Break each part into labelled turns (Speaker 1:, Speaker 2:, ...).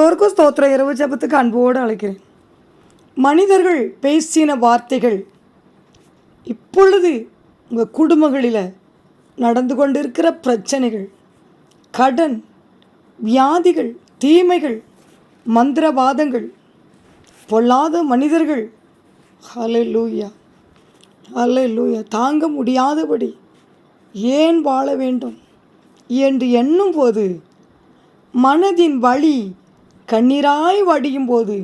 Speaker 1: எல்லோருக்கும் ஸ்தோத்திர இரவு ஜபத்துக்கு அன்போடு அழைக்கிறேன். மனிதர்கள் பேசின வார்த்தைகள் இப்பொழுது உங்கள் குடும்பங்களில் நடந்து கொண்டிருக்கிற பிரச்சனைகள் கடன் வியாதிகள் தீமைகள் மந்திரவாதங்கள் பொல்லாத மனிதர்கள் ஹலே லூயா ஹலே லூயா தாங்க முடியாதபடி ஏன் வாழ வேண்டும் என்று எண்ணும்போது மனதின் வழி கண்ணீராய் வடியும் போது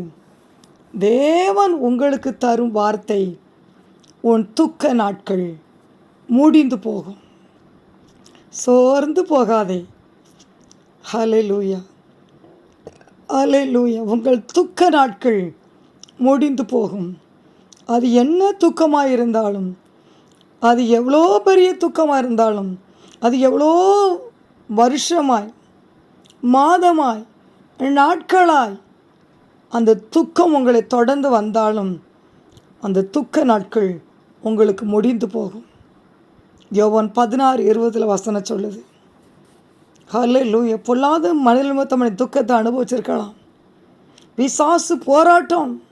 Speaker 1: தேவன் உங்களுக்கு தரும் வார்த்தை உன் துக்க நாட்கள் முடிந்து போகும். சோர்ந்து போகாதே. ஹலே லூயா ஹலே லூயா உங்கள் துக்க நாட்கள் முடிந்து போகும். அது என்ன துக்கமாக இருந்தாலும் அது எவ்வளோ பெரிய துக்கமாக இருந்தாலும் அது எவ்வளோ வருஷமாய் மாதமாய் நாட்களாய் அந்த துக்கம் உங்களை தொடர்ந்து வந்தாலும் அந்த துக்க நாட்கள் உங்களுக்கு முடிந்து போகும். யோவான் பதினாறு இருபதில் வசனம் சொல்லுது. ஹலே எப்பொல்லாத பொல்லாத மனித துக்கத்தை அனுபவிச்சிருக்கலாம். விசாசு போராட்டம்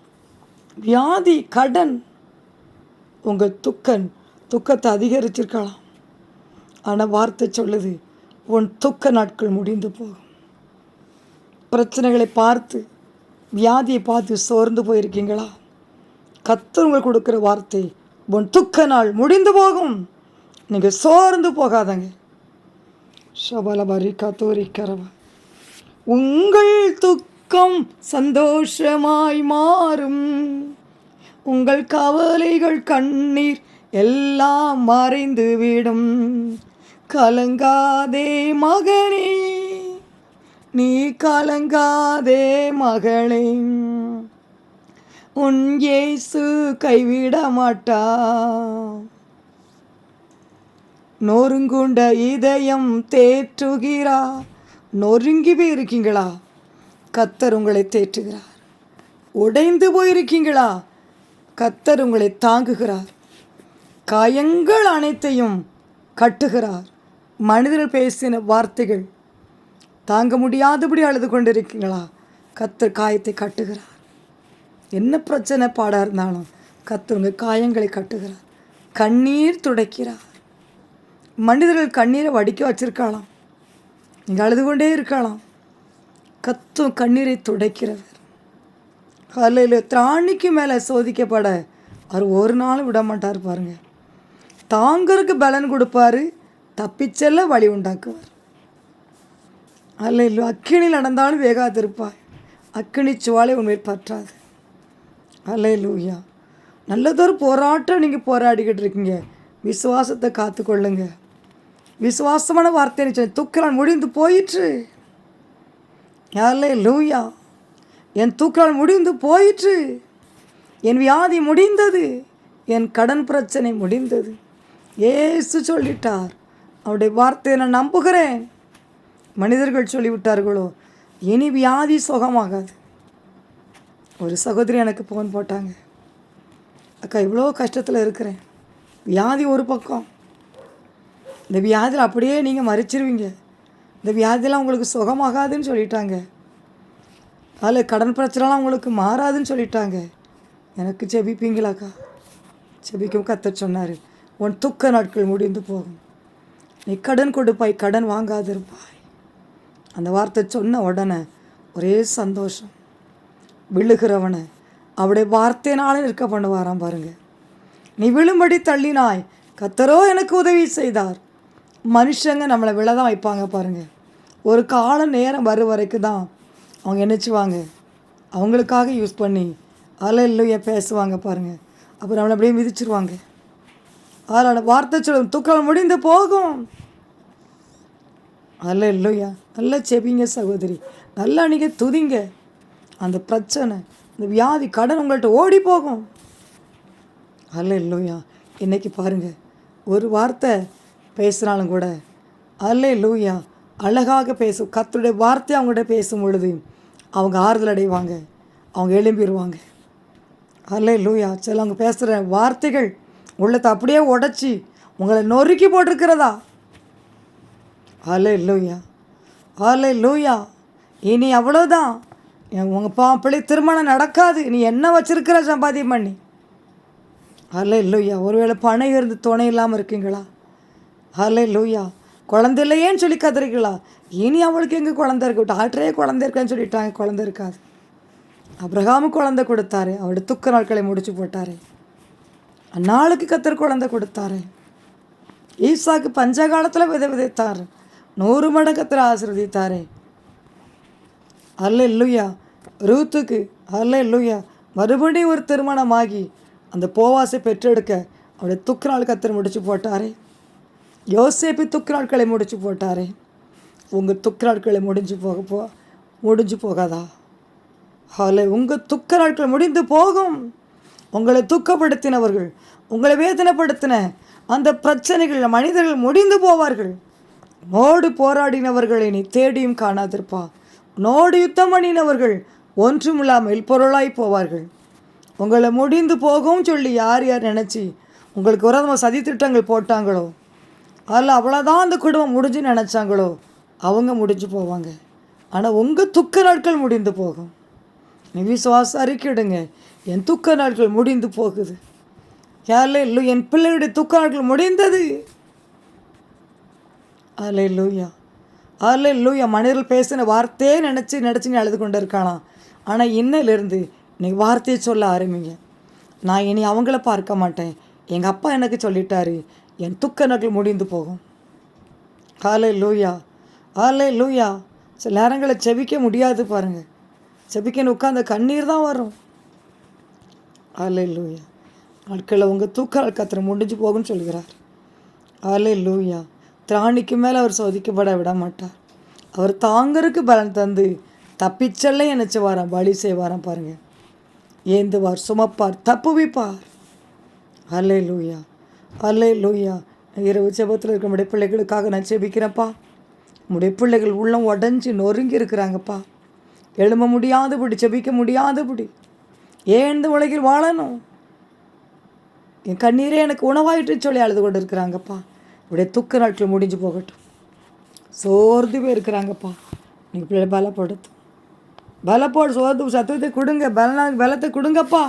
Speaker 1: வியாதி கடன் உங்கள் துக்கன் துக்கத்தை அதிகரிச்சிருக்கலாம். ஆனால் வார்த்தை சொல்லுது உன் துக்க நாட்கள் முடிந்து போகும். பிரச்சனைகளை பார்த்து வியாதியை பார்த்து சோர்ந்து போயிருக்கீங்களா? கத்தர் உங்களுக்கு கொடுக்குற வார்த்தை உன் துக்க நாள் முடிந்து போகும். நீங்கள் சோர்ந்து போகாதங்க. ஷபலபரி கத்தோரி கரவா உங்கள் துக்கம் சந்தோஷமாய் மாறும். உங்கள் கவலைகள் கண்ணீர் எல்லாம் மறைந்து விடும் கலங்காதே மகனே. நீ கலங்காதே மகளே. உன் இயேசு கைவிட மாட்டா. நொறுங்குண்ட இதயம் தேற்றுகிறா. நொறுங்கி போயிருக்கீங்களா? கத்தர் உங்களை தேற்றுகிறார். உடைந்து போயிருக்கீங்களா? கத்தர் உங்களை தாங்குகிறார். காயங்கள் அனைத்தையும் கட்டுகிறார். மனிதர்கள் பேசின வார்த்தைகள் தாங்க முடியாதபடி அழுது கொண்டிருக்கீங்களா? கத்தர் காயத்தை கட்டுகிறார். என்ன பிரச்சனை பாடாக இருந்தாலும் கத்தர் உங்கள் காயங்களை கட்டுகிறார். கண்ணீர் துடைக்கிறார். மனிதர்கள் கண்ணீரை வடிக்க வச்சிருக்கலாம். நீங்கள் அழுது கொண்டே இருக்கலாம். கத்தும் கண்ணீரை துடைக்கிறவர். காலையில் திராணிக்கு மேலே சோதிக்கப்பட அவர் ஒரு நாள் விட மாட்டார் பாருங்கள் தாங்கருக்கு பலன் கொடுப்பாரு தப்பிச்செல்ல வழி உண்டாக்குவார். அல்ல இல்லை அக்கினி நடந்தாலும் வேகாதிருப்பாய். அக்கினி சுவாலை உண்மை பற்றாது. அல்ல லூயா நல்லதொரு போராட்டம் நீங்கள் போராடிக்கிட்டு இருக்கீங்க. விசுவாசத்தை காத்துக்கொள்ளுங்க. விசுவாசமான வார்த்தை சொன்ன துக்கலான் முடிந்து போயிற்று. அல்ல லூயா என் தூக்கால் முடிந்து போயிற்று. என் வியாதி முடிந்தது. என் கடன் பிரச்சனை முடிந்தது. ஏசு சொல்லிட்டார். அவருடைய வார்த்தையை நான் நம்புகிறேன். மனிதர்கள் சொல்லிவிட்டார்களோ? இனி வியாதி சுகமாகாது. ஒரு சகோதரி எனக்கு ஃபோன் போட்டாங்க. அக்கா இவ்வளோ கஷ்டத்தில் இருக்கிறேன். வியாதி ஒரு பக்கம். இந்த வியாதியில் அப்படியே நீங்கள் மறிச்சிருவீங்க. இந்த வியாதியெல்லாம் உங்களுக்கு சுகமாகாதுன்னு சொல்லிட்டாங்க. அதில் கடன் பிரச்சனைலாம் உங்களுக்கு மாறாதுன்னு சொல்லிட்டாங்க. எனக்கு செபிப்பீங்களாக்கா செபிக்கும் கத்த சொன்னார். உன் துக்க நாட்கள் முடிந்து போகும். நீ கடன் கொடுப்பாய் கடன் வாங்காதிருப்பாய். அந்த வார்த்தை சொன்ன உடனே ஒரே சந்தோஷம். விழுகிறவனை. அவருடைய வார்த்தையினாலே நிற்க பண்ணுவாராம் பாருங்க. நீ விழும்படி தள்ளினாய். கத்தரோ எனக்கு உதவி செய்தார். மனுஷங்க நம்மளை விழதான் வைப்பாங்க பாருங்க. ஒரு கால நேரம் வரும் வரைக்கும் தான் அவங்க நினச்சிவாங்க அவங்களுக்காக யூஸ் பண்ணி அதில் இல்லையா பேசுவாங்க பாருங்கள் அப்புறம் நம்மளை அப்படியே மிதிச்சிருவாங்க. அதில் வார்த்தை சொல்லும் துக்கம் முடிந்து போகும். அல்ல இல்லையா நல்லா செபிங்க சகோதரி. நல்லா நீங்கள் துதிங்க. அந்த பிரச்சனை இந்த வியாதி கடன் உங்கள்கிட்ட ஓடி போகும். அல்ல இல்லையா இன்னைக்கு பாருங்கள் ஒரு வார்த்தை பேசுனாலும் கூட அல்ல இல்லையா அழகாக பேசும். கத்துடைய வார்த்தை அவங்கள்ட்ட பேசும் பொழுது அவங்க ஆறுதல் அடைவாங்க. அவங்க எழும்பிடுவாங்க அல்ல லூயா சில அவங்க பேசுகிற வார்த்தைகள் உள்ளத்தை அப்படியே உடச்சி உங்களை நொறுக்கி போட்டிருக்கிறதா? அல்ல லூயா அல்ல லூயா இனி அவ்வளோதான் என் உங்கள் பா பிள்ளை திருமணம் நடக்காது. நீ என்ன வச்சிருக்கிற சம்பாத்தியம் பண்ணி? அல்ல லூயா ஒருவேளை பணம் இருந்து துணை இல்லாமல் இருக்கீங்களா? அல்ல லூயா குழந்தை இல்லையேன்னு சொல்லி கத்துறீங்களா இனி அவளுக்கு எங்கே குழந்தை இருக்கு? டாக்டரே குழந்தை இருக்கான்னு சொல்லிட்டாங்க. குழந்தை இருக்காது. அப்ரஹாமு குழந்தை கொடுத்தாரு. அவருடைய துக்க நாட்களை முடிச்சு போட்டாரு. அந்நாளுக்கு கத்தர் குழந்தை கொடுத்தாரு. ஈசாக்கு பஞ்ச காலத்தில் விதை விதைத்தார். நூறு மடக்கத்தில் ஆசிர்வதித்தாரே. அல்ல இல்லையா ரூத்துக்கு அல்ல இல்லையா மறுபடியும் ஒரு திருமணமாகி அந்த போவாசை பெற்றெடுக்க அவருடைய துக்கு நாள் கத்தர் முடிச்சு போட்டாரே. யோசேப்பு துக்கு நாட்களை முடிச்சு போட்டாரே. உங்கள் துக்கு நாட்களை முடிஞ்சு போக போ முடிஞ்சு போகாதா? அதில் உங்கள் துக்க நாட்கள் முடிந்து போகும். உங்களை துக்கப்படுத்தினவர்கள் உங்களை வேதனைப்படுத்தின அந்த பிரச்சனைகள் மனிதர்கள் முடிந்து போவார்கள். நோடு போராடினவர்களை நீ தேடியும் காணாதிருப்பா. நோடு யுத்தம் பண்ணினவர்கள் ஒன்றுமில்லாமல் பொருளாய் போவார்கள். உங்களை முடிந்து போகும் சொல்லி யார் யார் நினச்சி உங்களுக்கு உரதமாக சதி திட்டங்கள் போட்டாங்களோ? அதில் அவ்வளோதான் அந்த குடும்பம் முடிஞ்சு நினச்சாங்களோ? அவங்க முடிஞ்சு போவாங்க. ஆனால் உங்கள் துக்க நாட்கள் முடிந்து போகும். நீ விசுவாசம் அறிக்கிடுங்க. என் துக்க நாட்கள் முடிந்து போகுது. யாரில் இல்லை என் பிள்ளையுடைய துக்க நாட்கள் முடிந்தது. அலே லூயா அலே லூயா மனிதர்கள் பேசின வார்த்தையே நினச்சி நினச்சி நீ அழுது கொண்டு இருக்கானா ஆனால் இன்னிலிருந்து நீ வார்த்தையை சொல்ல ஆரம்பிங்க. நான் இனி அவங்கள பார்க்க மாட்டேன். எங்கள் அப்பா எனக்கு சொல்லிட்டாரு என் துக்க நகல் முடிந்து போகும். காலை லூயா ஆலே லூயா சில நேரங்களை செபிக்க முடியாது பாருங்கள் செபிக்கன்னு உட்காந்த கண்ணீர் தான் வரும். ஆலே லூயா நாட்களில் உங்கள் தூக்க கத்திர முடிஞ்சு போகும்னு சொல்கிறார் ஆலே லூயா திராணிக்கு மேலே அவர் சோதிக்கப்பட விட மாட்டார் அவர் தாங்கருக்கு பலன் தந்து தப்பிச்சல்ல நினச்சவாராம் பலி செய்வாராம் பாருங்கள் ஏந்துவார் சுமப்பார் தப்புவிப்பார். அல்லே லூயா அல்லே லூயா இரவு ஜெபத்தில் இருக்கிற நம்முடைய பிள்ளைகளுக்காக நான் ஜெபிக்கிறேன்ப்பா நம்முடைய பிள்ளைகள் உள்ளம் உடஞ்சி நொறுங்கி இருக்கிறாங்கப்பா. எழும்ப முடியாதபடி செபிக்க முடியாதபடி. ஏன் இந்த உலகில் வாழணும். என் கண்ணீரே எனக்கு உணவாயிட்டு சொல்லி அழுது கொண்டு இருக்கிறாங்கப்பா அப்படியே துக்க நாட்கள் முடிஞ்சு போகட்டும். சோர்ந்து போய் இருக்கிறாங்கப்பா நீங்கள் பிள்ளை பலப்படுத்தும் பலப்போடு சோர்ந்து சத்துவத்தை கொடுங்க. பலனா பலத்தை கொடுங்கப்பா.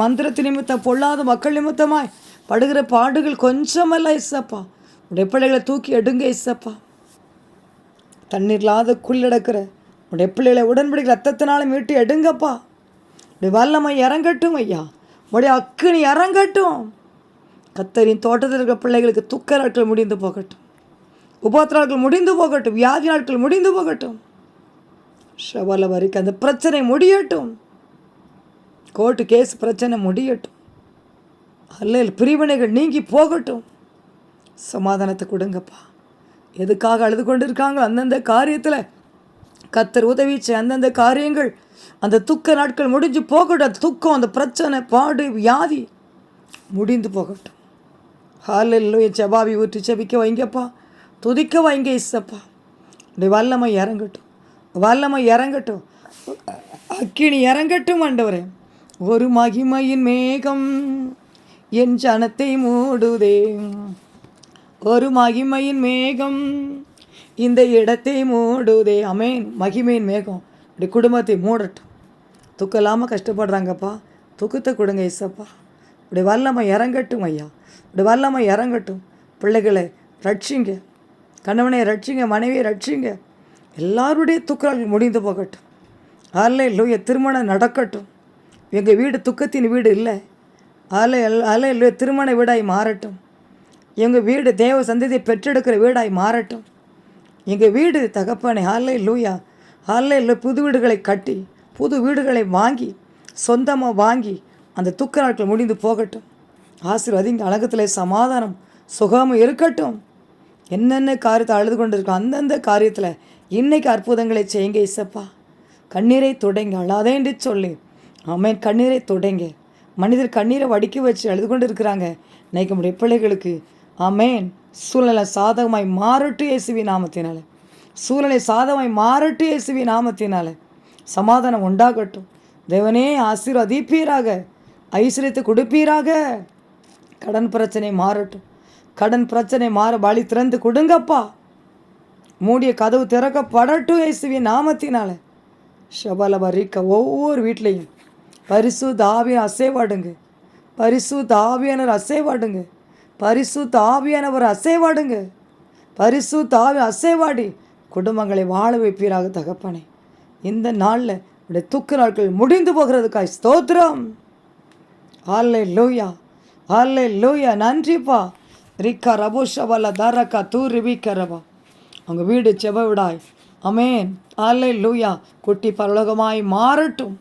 Speaker 1: மந்திரத்து நிமித்தம் பொல்லாத மக்கள் நிமித்தமாய் படுகிற பாடுகள் கொஞ்சமல்ல இசப்பா உடைய பிள்ளைகளை தூக்கி எடுங்க இசப்பா தண்ணீர் இல்லாத குள்ளடக்கிற உடைய பிள்ளைகளை உடன்படி ரத்தத்தினாலும் மீட்டு எடுங்கப்பா. உடைய வல்லமை இறங்கட்டும் ஐயா. உடைய அக்குனி இறங்கட்டும். கத்தரின் தோட்டத்தில் இருக்கிற பிள்ளைகளுக்கு துக்க நாட்கள் முடிந்து போகட்டும். உபத்திர நாட்கள் முடிந்து போகட்டும். வியாதி நாட்கள் முடிந்து போகட்டும். ஷவல வரைக்கும் அந்த பிரச்சனை முடியட்டும். கோர்ட்டு கேஸ் பிரச்சனை முடியட்டும். அல்ல பிரிவினைகள் நீங்கி போகட்டும். சமாதானத்தை கொடுங்கப்பா. எதுக்காக அழுது கொண்டு இருக்காங்களோ அந்தந்த காரியத்தில் கத்தர் உதவி செய் அந்தந்த காரியங்கள் அந்த துக்க நாட்கள் முடிஞ்சு போகட்டும். அந்த துக்கம் அந்த பிரச்சனை பாடு வியாதி முடிந்து போகட்டும். ஹாலில் செபாவி ஊற்றி செபிக்க வைங்கப்பா. துதிக்க வைங்க இசப்பா. இந்த வல்லமை இறங்கட்டும். வல்லமை இறங்கட்டும். அக்கினி இறங்கட்டும் ஆண்டவரே. ஒரு மகிமையின் மேகம் என் ஜனத்தை மூடுதே. ஒரு மகிமையின் மேகம் இந்த இடத்தை மூடுதே. அமேன். மகிமையின் மேகம். இப்படி குடும்பத்தை மூடட்டும். துக்கலாமல் கஷ்டப்படுறாங்கப்பா. துக்கத்தை கொடுங்க இசப்பா. இப்படி வல்லமை இறங்கட்டும் ஐயா. இப்படி வல்லமை இறங்கட்டும். பிள்ளைகளை ரட்சிங்க. கணவனை ரட்சிங்க மனைவியை ரட்சிங்க. எல்லாருடைய துக்கங்கள் முடிந்து போகட்டும். அல்ல இல்லைய திருமணம் நடக்கட்டும். எங்கள் வீடு துக்கத்தின் வீடு இல்லை. அலை அலை இல்லை திருமண வீடாய் மாறட்டும். எங்கள் வீடு தேவ சந்ததியை பெற்றெடுக்கிற வீடாய் மாறட்டும். எங்கள் வீடு தகப்பனை ஆலை லூயா அல்லை புது வீடுகளை கட்டி புது வீடுகளை வாங்கி சொந்தமாக வாங்கி அந்த துக்க நாட்கள் முடிந்து போகட்டும். ஆசீர்வதிங்க அழகத்தில் சமாதானம் சுகமும் இருக்கட்டும். என்னென்ன காரியத்தை அழுது கொண்டு இருக்கோம் அந்தந்த காரியத்தில் இன்னைக்கு அற்புதங்களை செய்யுங்க இசப்பா. கண்ணீரை தொடங்க அழாதே என்று சொல்லி. ஆமேன் கண்ணீரை தொடங்க. மனிதர் கண்ணீரை வடிக்க வச்சு அழுது கொண்டு இருக்கிறாங்க இன்னைக்கு நம்முடைய பிள்ளைகளுக்கு ஆமேன். சூழ்நிலை சாதகமாய் மாறட்டு இயேசுவி நாமத்தினால. சூழ்நிலை சாதகமாய் மாறட்டு இயேசுவி நாமத்தினால. சமாதானம் உண்டாகட்டும். தேவனே ஆசீர்வதிப்பீராக. ஐஸ்வர்யத்தை கொடுப்பீராக. கடன் பிரச்சனை மாறட்டும். கடன் பிரச்சனை மாற வழி திறந்து கொடுங்கப்பா. மூடிய கதவு திறக்கப்படட்டும் இயேசுவி நாமத்தினால. ஷபலபரிக்க ஒவ்வொரு வீட்லேயும் பரிசு தாவியன் அசைவாடுங்க. பரிசு தாவியானவர் அசைவாடுங்க. பரிசு தாவியானவர் அசைவாடுங்க. பரிசு தாவி அசைவாடி குடும்பங்களை வாழ வைப்பீராக தகப்பனே. இந்த நாளில் உடைய தூக்கு நாட்கள் முடிந்து போகிறதுக்காய் ஸ்தோத்திரம். ஆல்லே லூயா ஆல்லே லூயா நன்றிப்பா ரிக்கா ரபுஷபல தரக்கா தூர் வீக்கரவா. அவங்க வீடு செவவிடாய். அமேன் ஆல்லே லூயா குட்டி பரலோகமாய் மாறட்டும்.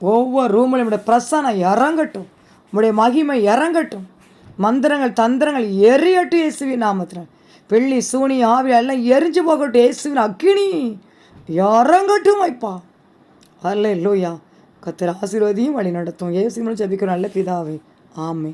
Speaker 1: ஒவ்வொரு ரூமிலும் நம்முடைய பிரசனை இறங்கட்டும். நம்முடைய மகிமை இறங்கட்டும். மந்திரங்கள் தந்திரங்கள் எரியட்டும் இயேசுவி நாமத்தில். வெள்ளி சூனி ஆவி எல்லாம் எரிஞ்சு போகட்டும் இயேசுவின் அக்கினி. இறங்கட்டும் வைப்பா அல்ல லூயா கத்திர ஆசீர்வதியும் வழி நடத்தும் இயேசுவின் ஜபிக்கிற நல்ல பிதாவே. ஆமே